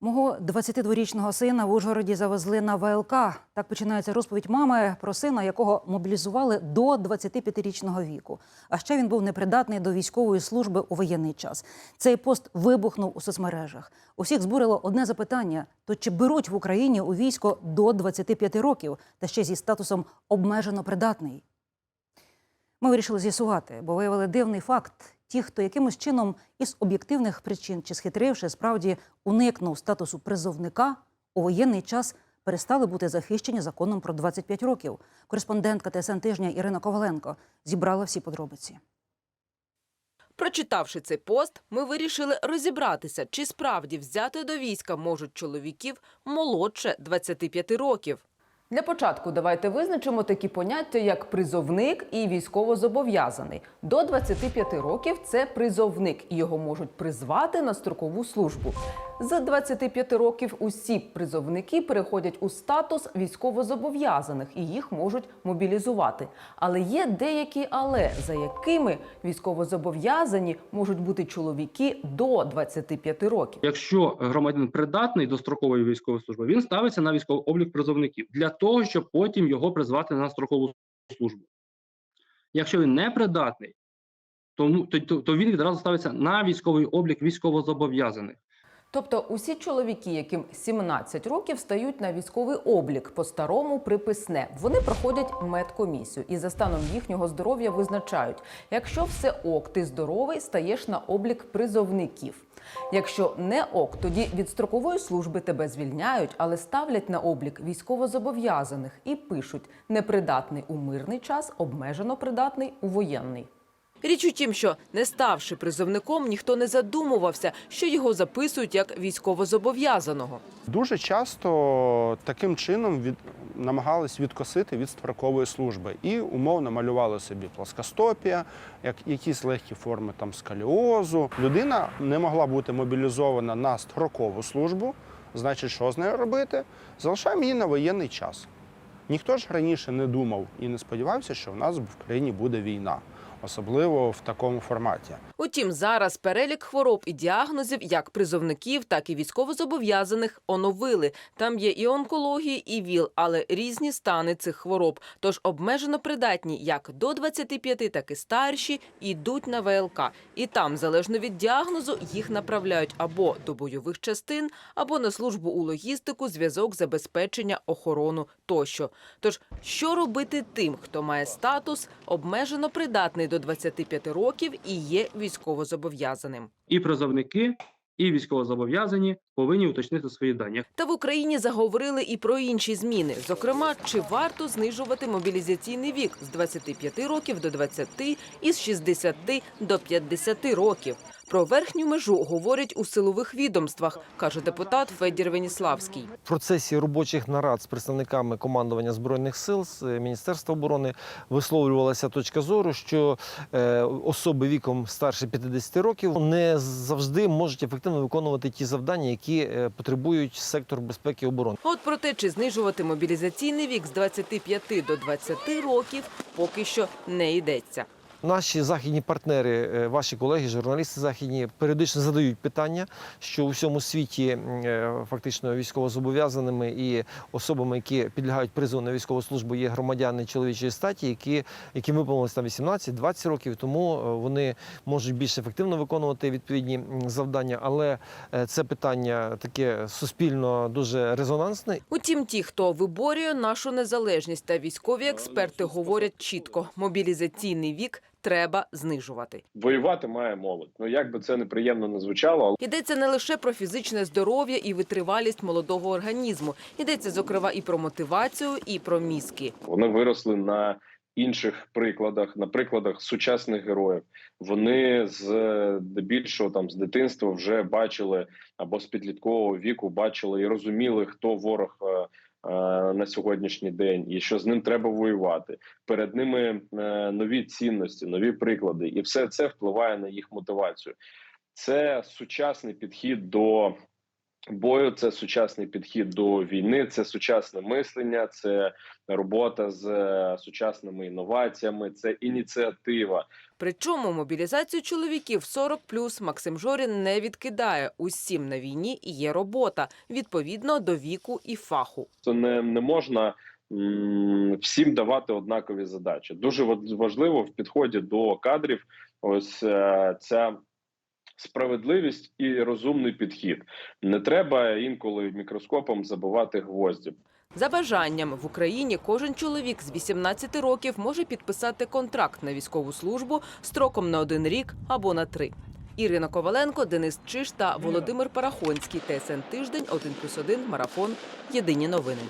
Мого 22-річного сина в Ужгороді завезли на ВЛК. Так починається розповідь мами про сина, якого мобілізували до 25-річного віку. А ще він був непридатний до військової служби у воєнний час. Цей пост вибухнув у соцмережах. Усіх збурило одне запитання: то чи беруть в Україні у військо до 25 років та ще зі статусом обмежено придатний? Ми вирішили з'ясувати, бо виявили дивний факт. Ті, хто якимось чином із об'єктивних причин чи схитривши, справді уникнув статусу призовника, у воєнний час перестали бути захищені законом про 25 років. Кореспондентка ТСН тижня Ірина Коваленко зібрала всі подробиці. Прочитавши цей пост, ми вирішили розібратися, чи справді взяти до війська можуть чоловіків молодше 25 років. Для початку давайте визначимо такі поняття, як призовник і військовозобов'язаний. До 25 років це призовник, і його можуть призвати на строкову службу. З 25 років усі призовники переходять у статус військовозобов'язаних і їх можуть мобілізувати. Але є деякі але, за якими військовозобов'язані можуть бути чоловіки до 25 років. Якщо громадянин придатний до строкової військової служби, він ставиться на військовий облік призовників для того, щоб потім його призвати на строкову службу. Якщо він не придатний, тому то, то, то він відразу ставиться на військовий облік військовозобов'язаних. Тобто усі чоловіки, яким 17 років, стають на військовий облік по старому приписне. Вони проходять медкомісію і за станом їхнього здоров'я визначають, якщо все ок, ти здоровий, стаєш на облік призовників. Якщо не ок, тоді від строкової служби тебе звільняють, але ставлять на облік військовозобов'язаних і пишуть непридатний у мирний час, обмежено придатний у воєнний. Річ у тім, що не ставши призовником, ніхто не задумувався, що його записують як військовозобов'язаного. Дуже часто таким чином від, намагались відкосити від строкової служби і умовно малювали собі плоскостопія, як якісь легкі форми там скаліозу. Людина не могла бути мобілізована на строкову службу. Значить, що з нею робити? Залишаємо її на воєнний час. Ніхто ж раніше не думав і не сподівався, що в нас в країні буде війна, особливо в такому форматі. Утім, зараз перелік хвороб і діагнозів як призовників, так і військовозобов'язаних оновили. Там є і онкології, і ВІЛ, але різні стани цих хвороб. Тож обмежено придатні як до 25, так і старші йдуть на ВЛК. І там, залежно від діагнозу, їх направляють або до бойових частин, або на службу у логістику, зв'язок, забезпечення, охорону тощо. Тож, що робити тим, хто має статус обмежено придатний до 25 років і є військовозобов'язаним? І призовники, і військовозобов'язані повинні уточнити свої дані. Та в Україні заговорили і про інші зміни. Зокрема, чи варто знижувати мобілізаційний вік з 25 років до 20 і з 60 до 50 років. Про верхню межу говорять у силових відомствах, каже депутат Федір Веніславський. В процесі робочих нарад з представниками командування збройних сил з е, Міністерства оборони висловлювалася точка зору, що е, особи віком старше 50 років не завжди можуть ефективно виконувати ті завдання, які е, потребують сектор безпеки і оборони. От про те, чи знижувати мобілізаційний вік з 25 до 20 років, поки що не йдеться. Наші західні партнери, е, ваші колеги, журналісти західні, періодично задають питання, що у всьому світі е, фактично військовозобов'язаними і особами, які підлягають призову на військову службу, є громадяни чоловічої статі, які, яким виповнилось там 18-20 років, тому е, вони можуть більш ефективно виконувати відповідні завдання. Але це питання таке суспільно дуже резонансне Утім, ті, хто виборює нашу незалежність та військові експерти говорять чітко: мобілізаційний вік треба знижувати. Воювати має молодь. Ну як би це неприємно не звучало, але Йдеться не лише про фізичне здоров'я і витривалість молодого організму. Йдеться зокрема і про мотивацію, і про мізки. вони виросли на інших прикладах, на прикладах сучасних героїв. Вони з здебільшого там з дитинства вже бачили або з підліткового віку бачили і розуміли, хто ворог. Е, На сьогоднішній день, і що з ним треба воювати. Перед ними е, нові цінності, нові приклади, і все це впливає на їх мотивацію. Це сучасний підхід до бою. Це сучасний підхід до війни, це сучасне мислення, це робота з е, сучасними інноваціями, це ініціатива. Причому мобілізацію чоловіків 40+, Максим Жорін не відкидає. Усім на війні є робота, відповідно до віку і фаху. Це не, не можна всім давати однакові задачі. Дуже важ- важливо в підході до кадрів. Ось е, ця справедливість і розумний підхід. Не треба інколи мікроскопом забивати гвозді. За бажанням в Україні кожен чоловік з 18 років може підписати контракт на військову службу строком на один рік або на три. Ірина Коваленко, Денис Чиш та Володимир Парахонський. ТСН тиждень 1+,1, марафон. Єдині новини.